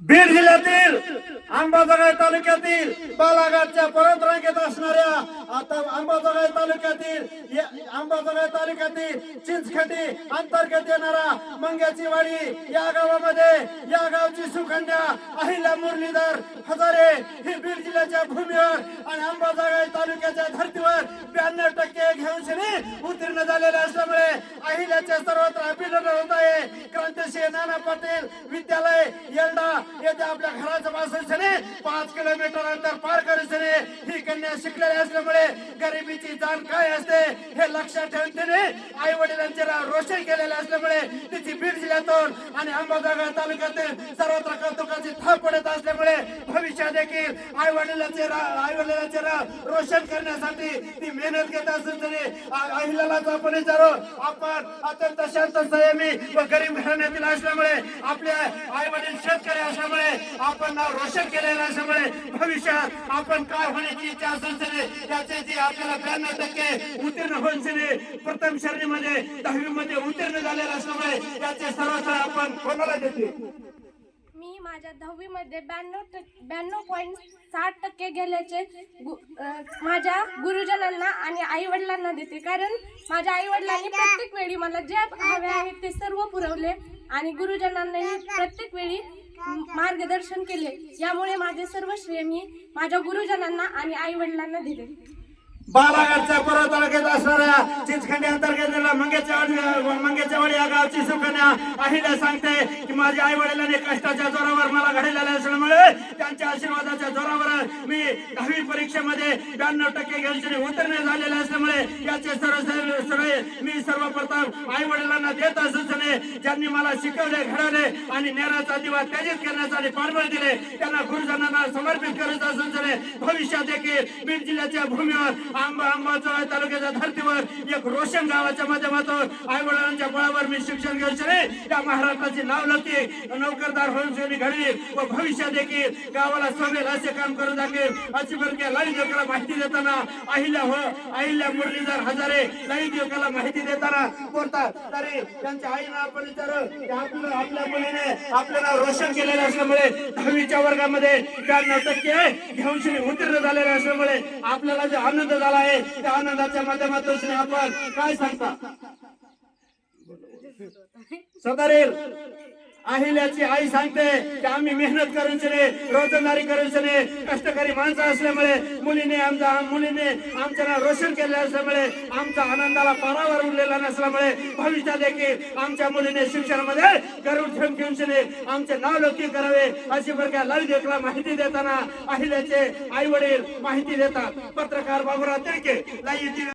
बीड जिल्ह्यातील अंबाजोगाई तालुक्यातील बालाघाटच्या परत रांगेत असणाऱ्या आता अंबाजोगाई तालुक्यातील या- अंबाजोगाई तालुक्यातील चिंचखटी अंतर्गत येणारा मंग्याची वाडी या गावामध्ये या गावची सुखंड्या अहिल्या मुरलीधर हजारे ही बीड जिल्ह्याच्या भूमीवर आणि अंबाजोगाई तालुक्याच्या धर्तीवर ब्याण्णव टक्के घेऊन श्री उत्तीर्ण झालेले असल्यामुळे अहिल्याच्या सर्वत्र अभिनंदन होत नाना पाटील विद्यालय येल्डा येथे आपल्या घराच्या पासून पाच किलोमीटर अंतर पार करायचे ही कन्या शिकलेली असल्यामुळे गरिबीची जाण काय असते हे लक्षात ठेवून तिने आई वडिलांचे रोशन केलेले असल्यामुळे तिची बीड जिल्ह्यातून आणि अंबाजोगाई तालुक्यातील सर्वत्र कौतुकाची थाप पडत असल्यामुळे भविष्यात देखील आई वडिलांचे आई वडिलांचे रोशन करण्यासाठी ती मेहनत घेत असेल तरी अहिल्यालाच आपण विचारू. आपण अत्यंत शांत संयमी व गरीब घराण्यातील असल्यामुळे आपले आई वडील शेतकरी असल्यामुळे आपण नाव रोशन केलेलं असल्यामुळे भविष्यात आपण काय होण्याची इच्छा असेल तरी त्याचे जे आपल्याला ब्याण्णव टक्के उत्तीर्ण होऊन प्रथम श्रेणीमध्ये दहावी मध्ये उत्तीर्ण झालेलं असल्यामुळे त्याचे सर्वस्व आपण कोणाला देते मी माझ्या दहावीमध्ये ब्याण्णव टक्के ब्याण्णव पॉईंट साठ टक्के गेल्याचे गु- माझ्या गुरुजनांना आणि आईवडिलांना देते. कारण माझ्या आईवडिलांनी प्रत्येक वेळी मला जे हवे आहे ते सर्व पुरवले आणि गुरुजनांनाही प्रत्येक वेळी मार्गदर्शन केले. यामुळे माझे सर्व श्रेय मी माझ्या गुरुजनांना आणि आईवडिलांना दिले. बालाघाटच्या पर्वत तालुक्यात असणाऱ्या चिंचखंडी अंतर्गत मंगेच्या मंगेच्या या गावची सुकन्या अहिल्या सांगते की माझ्या आई वडिलांनी कष्टाच्या जोरावर मला घडलेल्या असल्यामुळे त्यांच्या आशीर्वादाच्या जोरावर मी दहावी परीक्षेमध्ये ब्याण्णव टक्के घेऊन उत्तीर्ण झालेले असल्यामुळे याचे सर्व सगळे मी सर्वप्रथम आई वडिलांना देत असल्याने ज्यांनी मला शिकवले घडवले आणि नेराचा दिवा त्याजित करण्यासाठी पाठबळ दिले त्यांना गुरुजनांना समर्पित करत असल्याने भविष्यात देखील बीड जिल्ह्याच्या भूमीवर आंबा आंबाचा तालुक्याच्या धर्तीवर एक रोशन गावाच्या माध्यमातून आई वडिलांच्या बळावर मी शिक्षण घेऊन शने या महाराष्ट्राची नाव लागते नोकरदार होऊन घडवी व भविष्यात देखील गावाला सोमेल असे काम करून दाखवेल. अशी बरक्या लाईन लोकांना माहिती देताना अहिल्या हो अहिल्या मुरलीधर हजारे लाईन लोकांना माहिती देताना बोलतात तरी त्यांच्या आईनं आपण विचार आपलं आपल्या मुलीने आपलं नाव रोशन केलेलं असल्यामुळे दहावीच्या वर्गामध्ये ब्याण्णव टक्के घेऊन उत्तीर्ण झालेले असल्यामुळे आपल्याला जो आनंद झाला आहे त्या आनंदाच्या माध्यमातून आपण काय सांगता? सदारेल अहिल्याची आई सांगते की आम्ही मेहनत करून शने रोजंदारी करून शने कष्टकरी माणसं असल्यामुळे मुलीने आमचा मुलीने आमचं नाव रोशन केले असल्यामुळे आमचा आनंदाला पारावर उरलेला नसल्यामुळे भविष्यात देखील आमच्या मुलीने शिक्षणामध्ये गरुड ठेवून ठेवून शने आमचे नाव लौकिक करावे अशी प्रकार लाईव्ह देखला माहिती देताना अहिल्याचे आई वडील माहिती देतात. पत्रकार बाबुराव तिळके लाईव्ह